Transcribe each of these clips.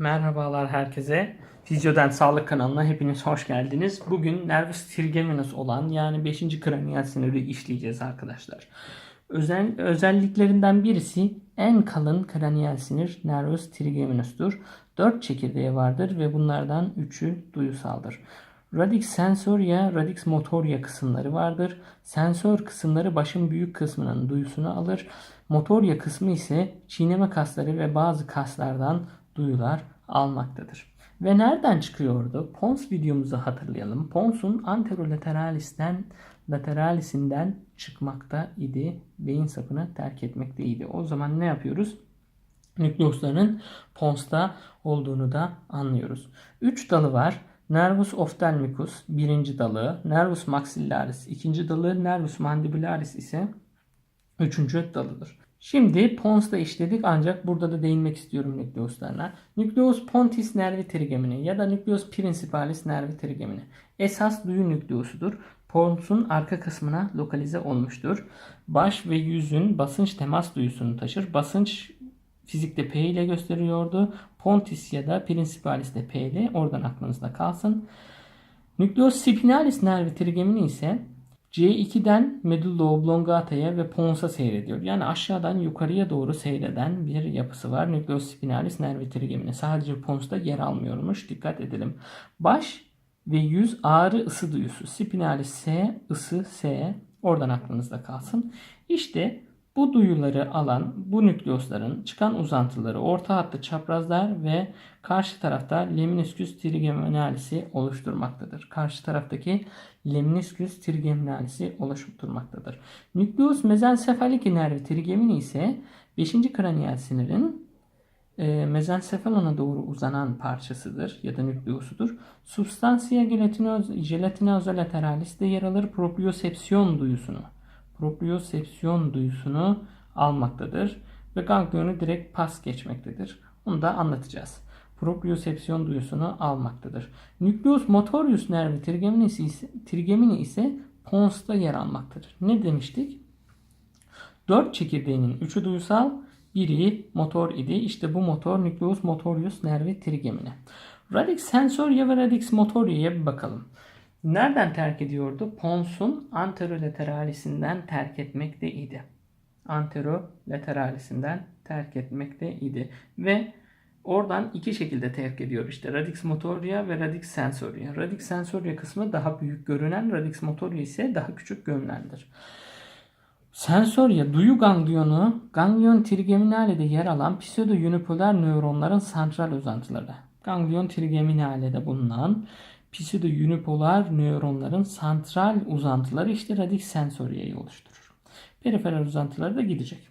Merhabalar herkese. Fizyoden Sağlık kanalına hepiniz hoş geldiniz. Bugün nervus trigeminus olan yani 5. kraniyal siniri işleyeceğiz arkadaşlar. Özel, özelliklerinden birisi en kalın kraniyal sinir nervus trigeminus'tur. 4 çekirdeği vardır ve bunlardan 3'ü duyusaldır. Radix sensoria, radix motoria kısımları vardır. Sensör kısımları başın büyük kısmının duyusunu alır. Motoria kısmı ise çiğneme kasları ve bazı kaslardan duyular almaktadır. Ve nereden çıkıyordu? Pons videomuzu hatırlayalım. Pons'un anterolateralisten lateralisinden çıkmakta idi. Beyin sapını terk etmekteydi. O zaman ne yapıyoruz? Nükleusların Pons'ta olduğunu da anlıyoruz. 3 dalı var. Nervus ophthalmicus birinci dalı, Nervus maxillaris ikinci dalı, Nervus mandibularis ise üçüncü dalıdır. Şimdi Pons'ta işledik ancak burada da değinmek istiyorum nükleuslarına. Nükleus pontis nervi trigemini ya da nükleus principalis nervi trigemini. Esas duyu nükleusudur. Pons'un arka kısmına lokalize olmuştur. Baş ve yüzün basınç temas duyusunu taşır. Basınç fizikte P ile gösteriyordu. Pontis ya da principalis de P ile oradan aklınızda kalsın. Nükleus spinalis nervi trigemini ise C2'den medulla oblongata'ya ve pons'a seyrediyor. Yani aşağıdan yukarıya doğru seyreden bir yapısı var. Nükleus spinalis nervi trigemini. Sadece pons'ta yer almıyormuş. Dikkat edelim. Baş ve yüz ağrı ısı duyusu. Spinalis S, ısı S. Oradan aklınızda kalsın. İşte bu duyuları alan bu nükleusların çıkan uzantıları orta hattı çaprazlar ve karşı tarafta lemniscus trigeminalisi oluşturmaktadır. Karşı taraftaki lemniscus trigeminalisi oluşturmaktadır. Nükleus mezensephalik nervi trigemini ise 5. kraniyal sinirin e, mezencephalona doğru uzanan parçasıdır ya da nükleusudur. Substantia gelatinoz, gelatinosa lateralis de yer alır propriosepsiyon duyusunu propriosepsiyon duyusunu almaktadır ve ganglionu direkt pas geçmektedir. Onu da anlatacağız. Propriosepsiyon duyusunu almaktadır. Nucleus motorius nervi trigemini ise, trigemini ise pons'ta yer almaktadır. Ne demiştik? 4 çekirdeğinin 3'ü duyusal, biri motor idi. İşte bu motor nucleus motorius nervi trigemini. Radix sensoria ve radix motoria'ya bir bakalım. Nereden terk ediyordu? Pons'un anterolateralisinden terk etmekte idi. Anterolateralisinden terk etmekte idi. Ve oradan iki şekilde terk ediyor. İşte radix motoria ve radix sensoria. Radix sensoria kısmı daha büyük görünen, radix motoria ise daha küçük görünendir. Sensoria, duyu ganglionu, ganglion trigeminalede yer alan pseudo-unipolar nöronların santral uzantıları. Ganglion trigeminalede bulunan pseudo-unipolar nöronların santral uzantıları işte radix sensoriyeyi oluşturur. Periferal uzantıları da gidecek.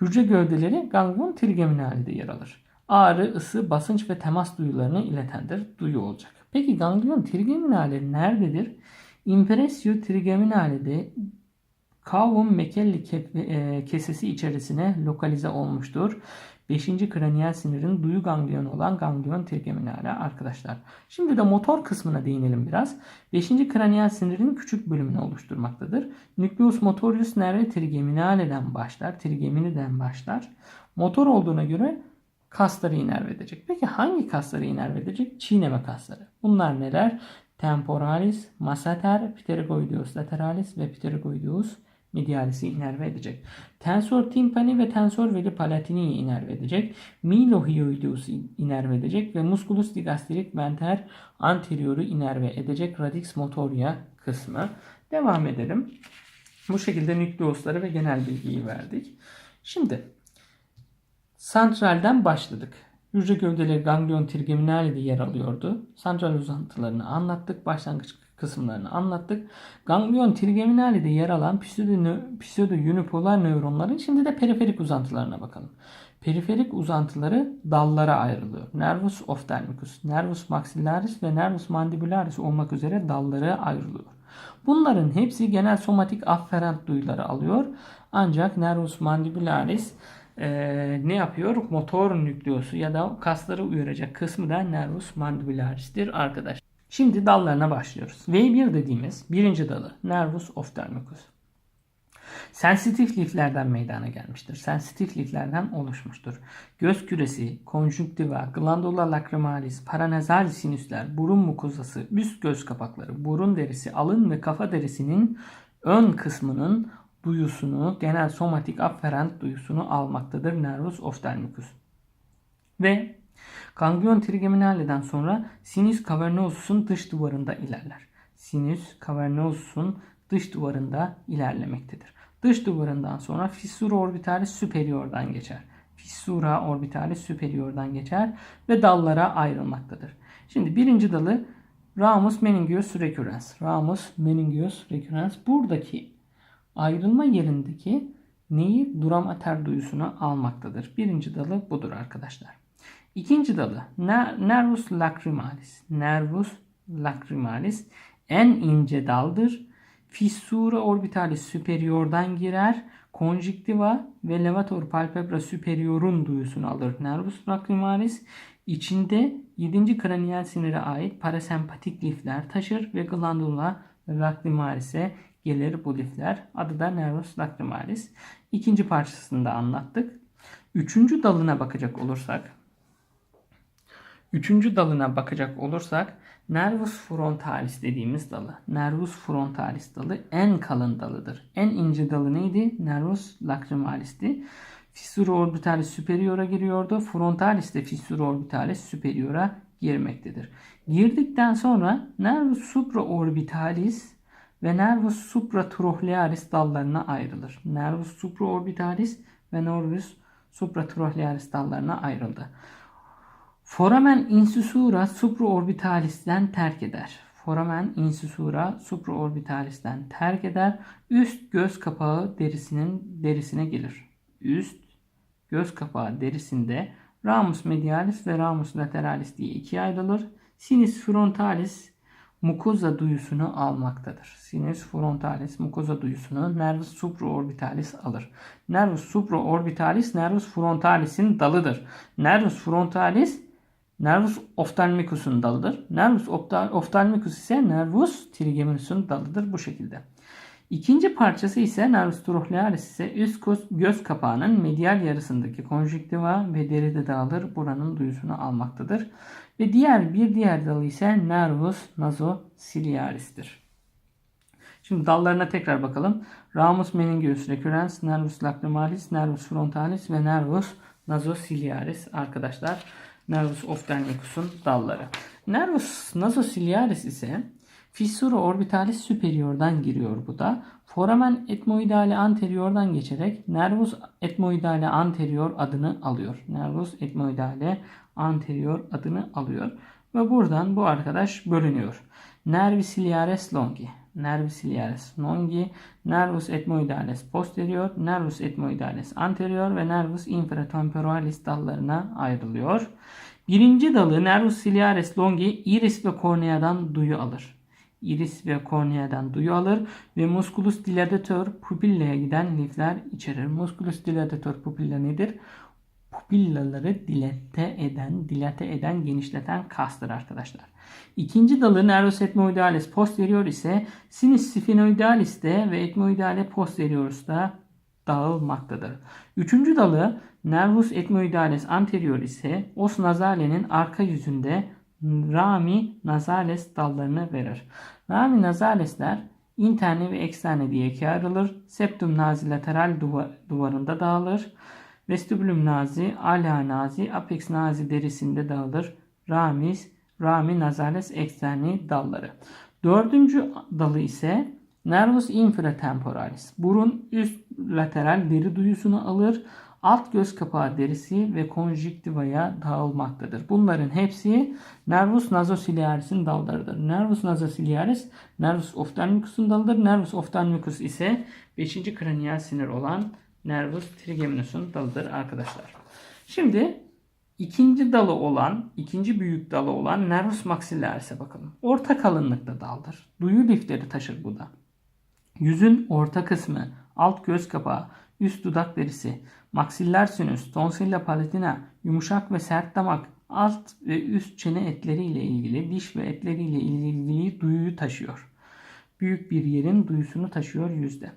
Hücre gövdeleri ganglion trigeminalide yer alır. Ağrı, ısı, basınç ve temas duyularını iletendir. Duyu olacak. Peki ganglion trigeminali nerededir? Impressio trigeminalide Cavum mekelli e, kesesi içerisine lokalize olmuştur. 5. kraniyal sinirin duyu ganglionu olan ganglion trigeminale arkadaşlar. Şimdi de motor kısmına değinelim biraz. 5. kraniyal sinirin küçük bölümünü oluşturmaktadır. Nucleus motorius nerve trigeminaleden başlar, trigeminiden başlar. Motor olduğuna göre kasları inerve edecek. Peki hangi kasları inerve edecek? Çiğneme kasları. Bunlar neler? Temporalis, masseter, pterygoideus lateralis ve pterygoideus medialisi inerve edecek. Tensor timpani ve tensor veli palatini inerve edecek. Milohyoideus inerve edecek ve musculus digastric venter anterioru inerve edecek radix motoria kısmı. Devam edelim. Bu şekilde nükleusları ve genel bilgiyi verdik. Şimdi santralden başladık. Hücre gövdeleri ganglion trigeminalide yer alıyordu. Santral uzantılarını anlattık. Başlangıç kısımlarını anlattık. Ganglion trigeminalide yer alan pseudo-unipolar nöronların şimdi de periferik uzantılarına bakalım. Periferik uzantıları dallara ayrılıyor. Nervus ophthalmicus, nervus maxillaris ve nervus mandibularis olmak üzere dallara ayrılıyor. Bunların hepsi genel somatik afferent duyuları alıyor. Ancak nervus mandibularis e, ne yapıyor? Motor nükleosu ya da kasları uyaracak kısmı da nervus mandibularis'tir arkadaşlar. Şimdi dallarına başlıyoruz. V1 dediğimiz birinci dalı Nervus ophthalmicus. Sensitif liflerden meydana gelmiştir. Sensitif liflerden oluşmuştur. Göz küresi, konjüktiva, glandula lacrimalis, paranazal sinüsler, burun mukozası, üst göz kapakları, burun derisi, alın ve kafa derisinin ön kısmının duyusunu, genel somatik afferent duyusunu almaktadır nervus ophthalmicus. Ve ganglion trigeminaliden sonra sinüs cavernosus'un dış duvarında ilerler. Sinüs cavernosus'un dış duvarında ilerlemektedir. Dış duvarından sonra fissura orbitalis superior'dan geçer. Fissura orbitalis superior'dan geçer ve dallara ayrılmaktadır. Şimdi birinci dalı ramus meningeus recurrens. Ramus meningeus recurrens. Buradaki ayrılma yerindeki neyi duram ater duyusunu almaktadır. Birinci dalı budur arkadaşlar. İkinci dalı nervus lacrimalis. Nervus lacrimalis en ince daldır. Fissura orbitalis superior'dan girer. Konjüktiva ve levator palpebra superior'un duyusunu alır. Nervus lacrimalis içinde 7. kraniyal sinire ait parasempatik lifler taşır ve glandula lacrimalis'e gelir bu lifler. Adı da nervus lacrimalis. İkinci parçasını da anlattık. Üçüncü dalına bakacak olursak Üçüncü dalına bakacak olursak nervus frontalis dediğimiz dalı. Nervus frontalis dalı en kalın dalıdır. En ince dalı neydi? Nervus lacrimalis'ti. Fissura orbitalis superior'a giriyordu. Frontalis de fissura orbitalis superior'a girmektedir. Girdikten sonra nervus supraorbitalis ve nervus supratrochlearis dallarına ayrılır. Nervus supraorbitalis ve nervus supratrochlearis dallarına ayrıldı. Foramen insusura supraorbitalis'ten terk eder. Foramen insusura supraorbitalis'ten terk eder. Üst göz kapağı derisinin derisine gelir. Üst göz kapağı derisinde ramus medialis ve ramus lateralis diye ikiye ayrılır. Sinus frontalis mukoza duyusunu almaktadır. Sinus frontalis mukoza duyusunu nervus supraorbitalis alır. Nervus supraorbitalis nervus frontalis'in dalıdır. Nervus frontalis Nervus ophthalmicus'un dalıdır. Nervus ophthalmicus ise nervus trigeminus'un dalıdır bu şekilde. İkinci parçası ise nervus trochlearis ise üst göz kapağının medial yarısındaki konjüktiva ve deride dağılır. Buranın duyusunu almaktadır. Ve diğer bir diğer dalı ise nervus nasociliaris'tir. Şimdi dallarına tekrar bakalım. Ramus meningeus recurrens, nervus lacrimalis, nervus frontalis ve nervus nasociliaris arkadaşlar. Nervus ophthalmicus'un dalları. Nervus nasociliaris ise fissura orbitalis superior'dan giriyor bu da. Foramen etmoidale anterior'dan geçerek nervus etmoidale anterior adını alıyor. Nervus etmoidale anterior adını alıyor. Ve buradan bu arkadaş bölünüyor. Nervi ciliaris longi nervus ciliaris longi, nervus etmoidalis posterior, nervus etmoidalis anterior ve nervus infratemporalis dallarına ayrılıyor. Birinci dalı nervus ciliaris longi iris ve korneadan duyu alır. Iris ve korneadan duyu alır ve musculus dilatator pupillaya giden lifler içerir. Musculus dilatator pupilla nedir? Pupillaları dilate eden, dilate eden, genişleten kastır arkadaşlar. İkinci dalı nervus etmoidalis posterior ise sinus sphenoidalis'te ve etmoidale posteriorus'ta dağılmaktadır. Üçüncü dalı nervus etmoidalis anterior ise os nasale'nin arka yüzünde rami nasales dallarını verir. Rami nasalesler interne ve eksterne diye ikiye ayrılır. Septum nazi lateral duvarında dağılır. Vestibulum nazi, ala nazi, apex nazi derisinde dağılır. Ramis rami nazales eksterni dalları. Dördüncü dalı ise nervus infratemporalis. Burun üst lateral deri duyusunu alır. Alt göz kapağı derisi ve konjüktivaya dağılmaktadır. Bunların hepsi nervus nasociliaris'in dallarıdır. Nervus nasociliaris nervus ophthalmicus'un dalıdır. Nervus ophthalmicus ise 5. kraniyal sinir olan nervus trigeminus'un dalıdır arkadaşlar. Şimdi İkinci dalı olan, ikinci büyük dalı olan nervus maxillaris'e bakalım. Orta kalınlıkta daldır. Duyu lifleri taşır bu da. Yüzün orta kısmı, alt göz kapağı, üst dudak derisi, maksiller sinüs, tonsilla palatina, yumuşak ve sert damak, alt ve üst çene etleriyle ilgili, diş ve etleriyle ilgili duyuyu taşıyor. Büyük bir yerin duyusunu taşıyor yüzde.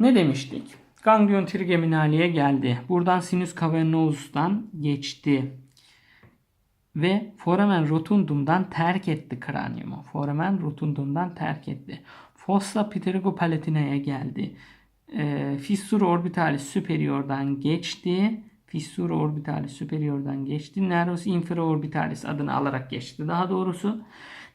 Ne demiştik? Ganglion trigeminaliye geldi. Buradan sinüs cavernosus'tan geçti. Ve foramen rotundumdan terk etti kranyumu. Foramen rotundumdan terk etti. Fossa pterygopalatinae geldi. E, fissura orbitalis superior'dan geçti. Fissura orbitalis superior'dan geçti. Nervus infraorbitalis adını alarak geçti. Daha doğrusu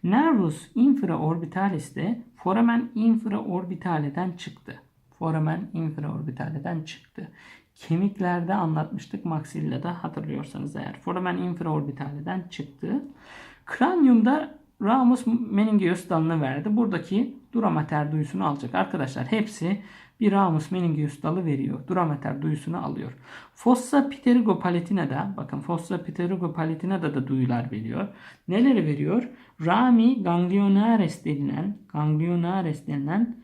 nervus infraorbitalis de foramen infraorbitaleden çıktı. Foramen infraorbitaleden çıktı. Kemiklerde anlatmıştık Maxilla'da hatırlıyorsanız eğer. Foramen infraorbitaleden çıktı. Kranyumda ramus meningeus dalını verdi. Buradaki duramater duyusunu alacak. Arkadaşlar hepsi bir ramus meningeus dalı veriyor. Duramater duyusunu alıyor. Fossa pterygopalatinae bakın fossa pterygopalatinae da duyular veriyor. Neleri veriyor? Rami ganglionaris denilen ganglionaris denilen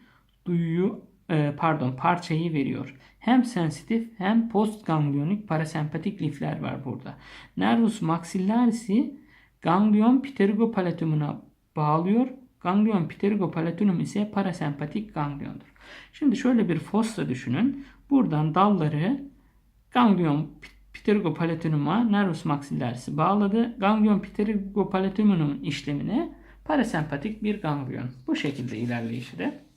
duyuyu e, pardon parçayı veriyor. Hem sensitif hem postganglionik parasempatik lifler var burada. Nervus maxillaris'i ganglion pterygopalatinumuna bağlıyor. Ganglion pterygopalatinum ise parasempatik gangliondur. Şimdi şöyle bir fossa düşünün. Buradan dalları ganglion pterygopalatinuma nervus maxillaris'i bağladı. Ganglion pterygopalatinum'un işlemine parasempatik bir ganglion. Bu şekilde ilerleyişi de.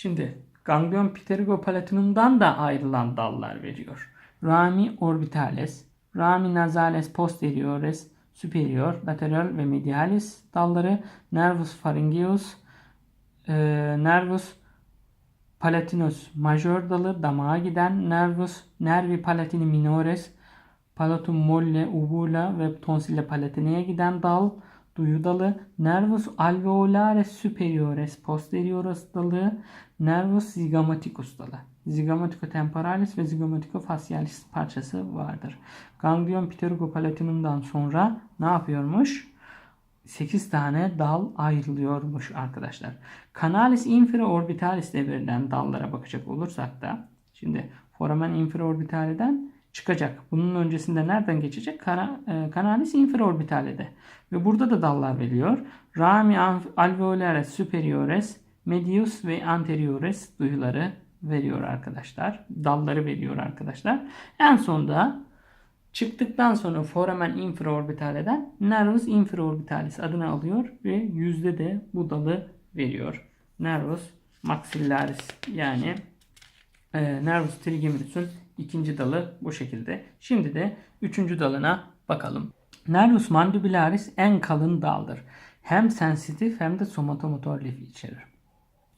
Şimdi ganglion pterygopalatinumdan da ayrılan dallar veriyor. Rami orbitalis, rami nasales posteriores, superior, lateral ve medialis dalları, nervus pharyngeus, e, nervus palatinus major dalı damağa giden nervus nervi palatini minores, palatum molle, uvula ve tonsille palatineye giden dal, duyu dalı, nervus alveolaris superiores posteriores dalı, nervus zygamaticus dalı. Zygomatico temporalis ve zygomatico facialis parçası vardır. Ganglion pterygopalatinumdan sonra ne yapıyormuş? 8 tane dal ayrılıyormuş arkadaşlar. Canalis infraorbitalis de dallara bakacak olursak da şimdi foramen infraorbitaleden çıkacak. Bunun öncesinde nereden geçecek? Kana, e, canalis infraorbitalede. Ve burada da dallar veriyor. Rami alveolaris superiores, medius ve anteriores duyuları veriyor arkadaşlar. Dalları veriyor arkadaşlar. En sonda çıktıktan sonra foramen infraorbitaleden nervus infraorbitalis adını alıyor ve yüzde de bu dalı veriyor. Nervus maxillaris yani e, nervus trigeminus'un ikinci dalı bu şekilde. Şimdi de üçüncü dalına bakalım. Nervus mandibularis en kalın daldır. Hem sensitif hem de somatomotor lif içerir.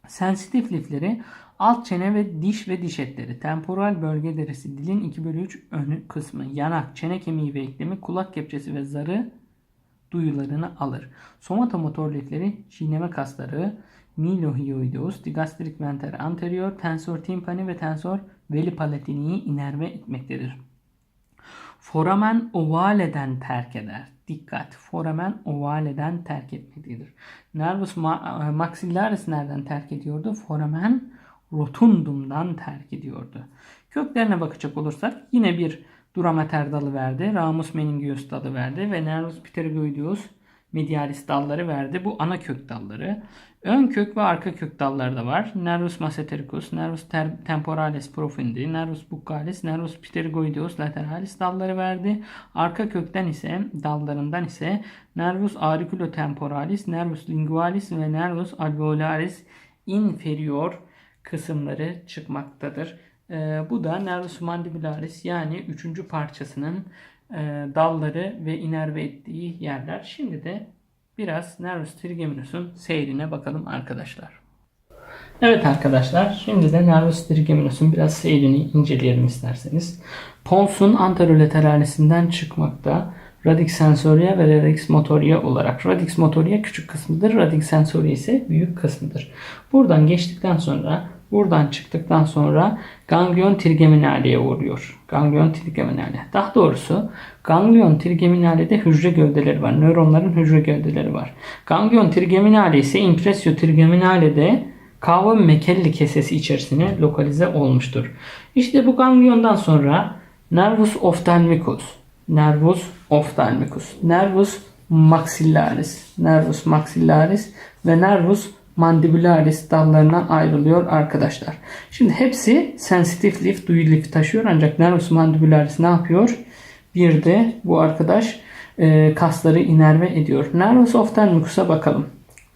Sensitif lifleri alt çene ve diş ve diş etleri, temporal bölge derisi, dilin 2 bölü 3 önü kısmı, yanak, çene kemiği ve eklemi, kulak kepçesi ve zarı duyularını alır. Somatomotor lifleri çiğneme kasları, milohyoideus, digastrik venter anterior, tensor timpani ve tensor veli palatiniyi inerve etmektedir. Foramen ovaleden terk eder. Dikkat! Foramen ovaleden terk etmektedir. Nervus ma- maxillaris nereden terk ediyordu? Foramen rotundumdan terk ediyordu. Köklerine bakacak olursak yine bir duramater dalı verdi. Ramus meningeus dalı verdi ve Nervus pterygoideus medialis dalları verdi. Bu ana kök dalları. Ön kök ve arka kök dalları da var. Nervus massetericus, Nervus temporalis profundi, Nervus buccalis, Nervus pterygoideus lateralis dalları verdi. Arka kökten ise dallarından ise Nervus auriculotemporalis, Nervus lingualis ve Nervus alveolaris inferior kısımları çıkmaktadır. Ee, bu da Nervus mandibularis yani üçüncü parçasının dalları ve inerve ettiği yerler. Şimdi de biraz Nervus trigeminus'un seyrine bakalım arkadaşlar. Evet arkadaşlar şimdi de Nervus trigeminus'un biraz seyrini inceleyelim isterseniz. Pons'un anterolateralisinden çıkmakta. Radix sensoria ve radix motoria olarak. Radix motoria küçük kısmıdır. Radix sensoria ise büyük kısmıdır. Buradan geçtikten sonra Buradan çıktıktan sonra ganglion trigeminaleye uğruyor. Ganglion trigeminale. Daha doğrusu ganglion trigeminalede hücre gövdeleri var. Nöronların hücre gövdeleri var. Ganglion trigeminale ise impressio trigeminalede Cavo Mekelli kesesi içerisine lokalize olmuştur. İşte bu gangliondan sonra nervus ophthalmicus, nervus ophthalmicus, nervus maxillaris, nervus maxillaris ve nervus mandibularis dallarına ayrılıyor arkadaşlar. Şimdi hepsi sensitif lif, duyu lifi taşıyor ancak nervus mandibularis ne yapıyor? Bir de bu arkadaş e, kasları inerve ediyor. Nervus ophthalmicus'a bakalım.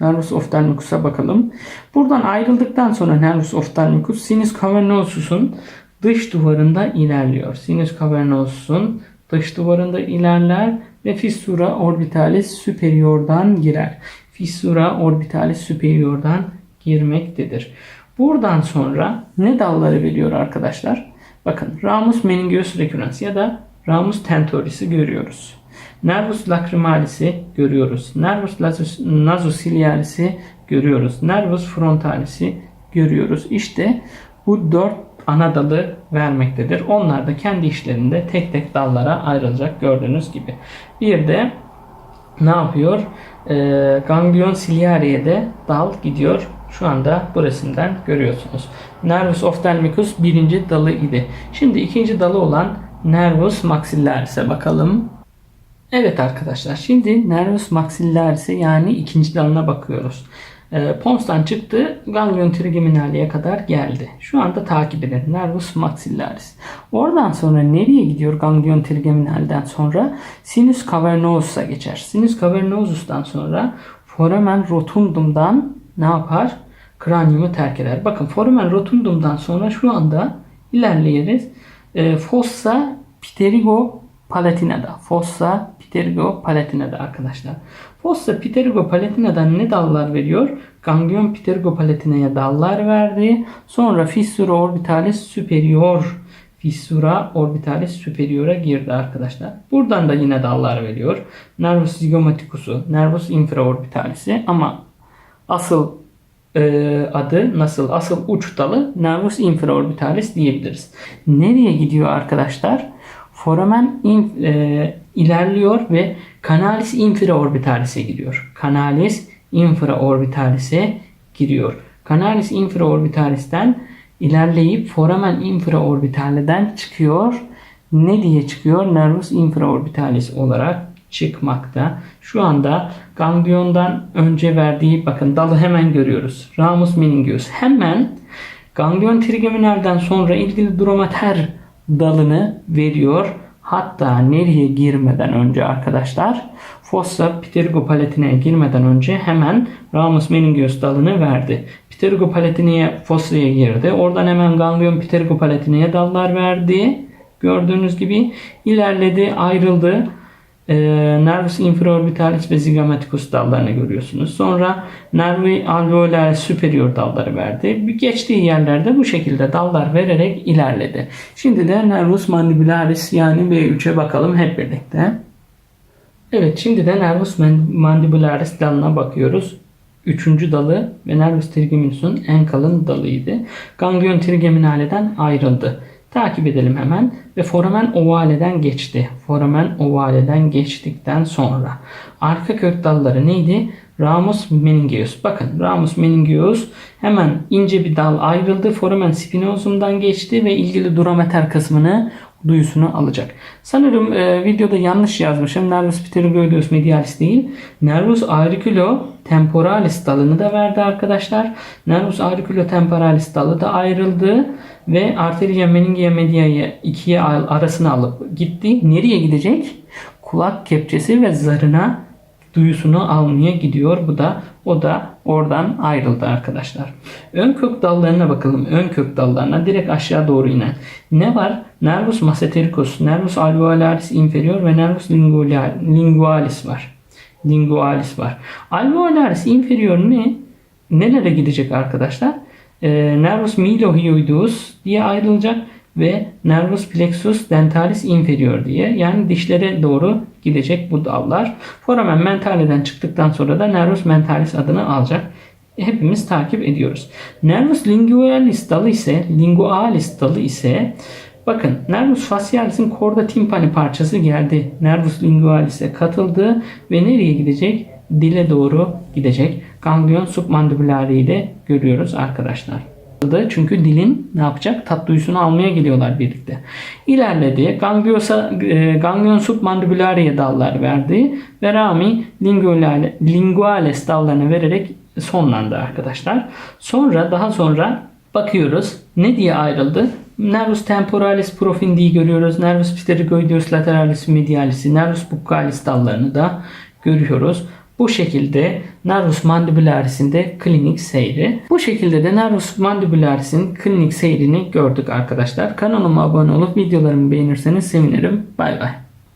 Nervus ophthalmicus'a bakalım. Buradan ayrıldıktan sonra nervus ophthalmicus sinus cavernosus'un dış duvarında ilerliyor. Sinus cavernosus'un dış duvarında ilerler ve fissura orbitalis superior'dan girer. Fissura orbitalis superior'dan girmektedir. Buradan sonra ne dalları veriyor arkadaşlar? Bakın ramus meningeus recurrens ya da ramus tentoris'i görüyoruz. Nervus lacrimalis'i görüyoruz. Nervus nasociliaris'i görüyoruz. Nervus frontalis'i görüyoruz. İşte bu dört ana dalı vermektedir. Onlar da kendi işlerinde tek tek dallara ayrılacak gördüğünüz gibi. Bir de ne yapıyor? Ee, ganglion ciliare'ye de dal gidiyor. Şu anda bu görüyorsunuz. Nervus ophthalmicus birinci dalı idi. Şimdi ikinci dalı olan nervus maxillaris'e bakalım. Evet arkadaşlar şimdi nervus maxillaris'e yani ikinci dalına bakıyoruz. E, Pons'tan çıktı ganglion trigeminali'ye kadar geldi. Şu anda takip edelim. Nervus maxillaris. Oradan sonra nereye gidiyor ganglion trigeminaliden sonra? Sinus cavernosus'a geçer. Sinus cavernosus'tan sonra foramen rotundum'dan ne yapar? Kraniumu terk eder. Bakın foramen rotundum'dan sonra şu anda ilerleyeriz. E, fossa pterigo palatinada. Fossa pterigo palatinada arkadaşlar. Fossa pterigo palatina'dan ne dallar veriyor? Ganglion pterigo palatina'ya dallar verdi. Sonra fissura orbitalis superior fissura orbitalis superior'a girdi arkadaşlar. Buradan da yine dallar veriyor. Nervus zygomaticus'u, nervus infraorbitalis'i ama asıl e, adı nasıl? Asıl uç dalı nervus infraorbitalis diyebiliriz. Nereye gidiyor arkadaşlar? Foramen in, e, ilerliyor ve canalis infraorbitalis'e gidiyor. Canalis infraorbitalis'e giriyor. Canalis infraorbitalis'ten ilerleyip foramen infraorbitaliden çıkıyor. Ne diye çıkıyor? Nervus infraorbitalis olarak çıkmakta. Şu anda gangliondan önce verdiği bakın dalı hemen görüyoruz. Ramus meningeus. Hemen ganglion trigeminalden sonra ilgili dromater dalını veriyor. Hatta nereye girmeden önce arkadaşlar fossa pterigopalatineye girmeden önce hemen ramus meningeus dalını verdi. Pterigopalatineye fossaya girdi. Oradan hemen ganglion pterigopalatineye dallar verdi. Gördüğünüz gibi ilerledi, ayrıldı e, nervus infraorbitalis ve zygamaticus dallarını görüyorsunuz. Sonra nervi alveolaris superior dalları verdi. Geçtiği yerlerde bu şekilde dallar vererek ilerledi. Şimdi de nervus mandibularis yani B3'e bakalım hep birlikte. Evet şimdi de nervus mandibularis dalına bakıyoruz. Üçüncü dalı ve nervus trigeminus'un en kalın dalıydı. Ganglion trigeminaleden ayrıldı. Takip edelim hemen ve foramen ovaleden geçti. Foramen ovaleden geçtikten sonra arka kök dalları neydi? Ramus meningeus. Bakın Ramus meningeus hemen ince bir dal ayrıldı. Foramen spinosum'dan geçti ve ilgili durameter kısmını duyusunu alacak. Sanırım e, videoda yanlış yazmışım. Nervus pterygoideus medialis değil. Nervus auriculo temporalis dalını da verdi arkadaşlar. Nervus auriculo temporalis dalı da ayrıldı ve arteria meningia media'yı ikiye arasına alıp gitti. Nereye gidecek? Kulak kepçesi ve zarına duyusunu almaya gidiyor. Bu da o da oradan ayrıldı arkadaşlar. Ön kök dallarına bakalım. Ön kök dallarına direkt aşağı doğru inen. Ne var? Nervus massetericus, nervus alveolaris inferior ve nervus lingualis var. Lingualis var. Alveolaris inferior ne? Nelere gidecek arkadaşlar? Ee, nervus milohyoideus diye ayrılacak ve nervus plexus dentalis inferior diye yani dişlere doğru gidecek bu dallar. Foramen mentaleden çıktıktan sonra da nervus mentalis adını alacak. Hepimiz takip ediyoruz. Nervus lingualis dalı ise lingualis dalı ise bakın nervus facialis'in korda timpani parçası geldi. Nervus lingualis'e katıldı ve nereye gidecek? Dile doğru gidecek. Ganglion submandibulari'yi de görüyoruz arkadaşlar. Çünkü dilin ne yapacak? Tat duyusunu almaya geliyorlar birlikte. İlerledi. Gangliosa, e, ganglion submandibulariye dallar verdi. Ve rami linguales dallarını vererek sonlandı arkadaşlar. Sonra daha sonra bakıyoruz ne diye ayrıldı? Nervus temporalis profundi'yi görüyoruz. Nervus pterygoideus lateralis medialis, nervus buccalis dallarını da görüyoruz. Bu şekilde nervus mandibularis'in de klinik seyri. Bu şekilde de nervus mandibularis'in klinik seyrini gördük arkadaşlar. Kanalıma abone olup videolarımı beğenirseniz sevinirim. Bay bay.